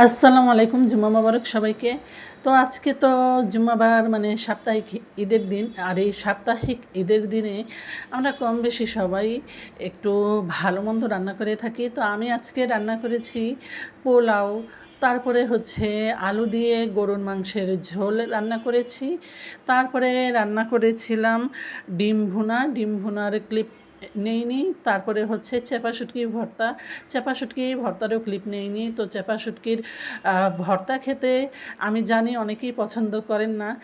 আসসালামু আলাইকুম, জুম্মা মোবারক সবাইকে। তো আজকে তো জুম্মাবার মানে সাপ্তাহিক ঈদের দিন, আর এই সাপ্তাহিক ঈদের দিনে আমরা কম বেশি সবাই একটু ভালো মন্দ রান্না করে থাকি। তো আমি আজকে রান্না করেছি পোলাও, তারপরে হচ্ছে আলু দিয়ে গরুর মাংসের ঝোল রান্না করেছি। তারপরে রান্না করেছিলাম ডিম ভুনা। ডিম ভুনার ক্লিপ নেইনি। তারপরে হচ্ছে চেপা শুটকি ভর্তা। চেপা শুটকি ভর্তারও ক্লিপ নেইনি। তো চেপা শুটকির ভর্তা খেতে আমি জানি অনেকেই পছন্দ করেন না।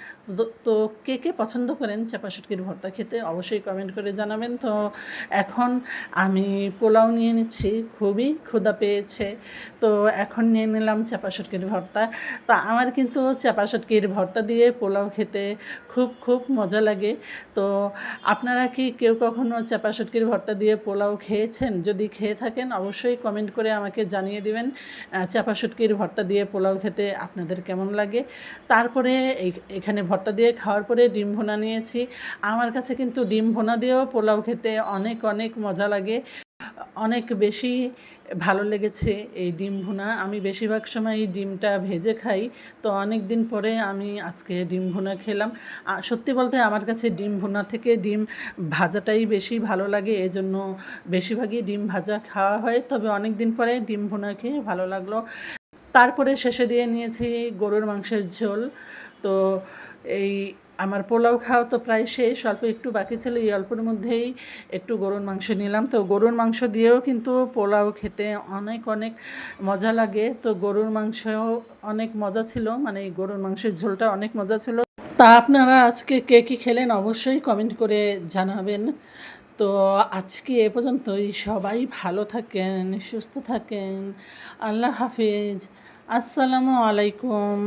তো- কে কে পছন্দ করেন চেপা শুটকির ভর্তা খেতে অবশ্যই কমেন্ট করে জানাবেন। তো এখন আমি পোলাও নিয়ে নিচ্ছি। খুবই ক্ষুধা পেয়েছে। তো এখন নিয়ে নিলাম চেপা শুটকির ভর্তা। তা আমার কিন্তু চেপা শুটকির ভর্তা দিয়ে পোলাও খেতে খুব খুব মজা লাগে। তো আপনারা কি কেউ কখনো চাপা শুটকির ভর্তা দিয়ে পোলাও খেয়েছেন? যদি খেয়ে থাকেন, অবশ্যই কমেন্ট করে আমাকে জানিয়ে দিবেন চাপা শুটকির ভর্তা দিয়ে পোলাও খেতে আপনাদের কেমন লাগে। তারপরে এখানে ভর্তা দিয়ে খাওয়ার পরে ডিম ভোনা নিয়েছি। আমার কাছে কিন্তু ডিম ভোনা দিয়েও পোলাও খেতে অনেক অনেক মজা লাগে। অনেক বেশি ভালো লেগেছে এই ডিম ভুনা। আমি বেশিরভাগ সময় এই ডিমটা ভেজে খাই, তো অনেক দিন পরে আমি আজকে ডিম ভুনা খেলাম। সত্যি বলতে আমার কাছে ডিম ভুনা থেকে ডিম ভাজাটাই বেশি ভালো লাগে, এজন্য বেশিরভাগই ডিম ভাজা খাওয়া হয়। তবে অনেক দিন পরে ডিম ভুনা খেয়ে ভালো লাগল। তারপরে শেষে দিয়ে নিয়েছি গরুর মাংসের ঝোল। তো এই আমার পোলাও খাওয়া তো প্রায় শেষ, অল্প একটু বাকি ছিল, এই অল্পের মধ্যেই একটু গরুর মাংস নিলাম। তো গরুর মাংস দিয়েও কিন্তু পোলাও খেতে অনেক অনেক মজা লাগে। তো গরুর মাংস অনেক মজা ছিল মানে এই গরুর মাংসের ঝোলটা অনেক মজা ছিল। তা আপনারা আজকে কে কী খেলেন অবশ্যই কমেন্ট করে জানাবেন। তো আজকে এ পর্যন্তই, সবাই ভালো থাকেন, সুস্থ থাকেন, আল্লাহ হাফিজ। আসসালামু আলাইকুম।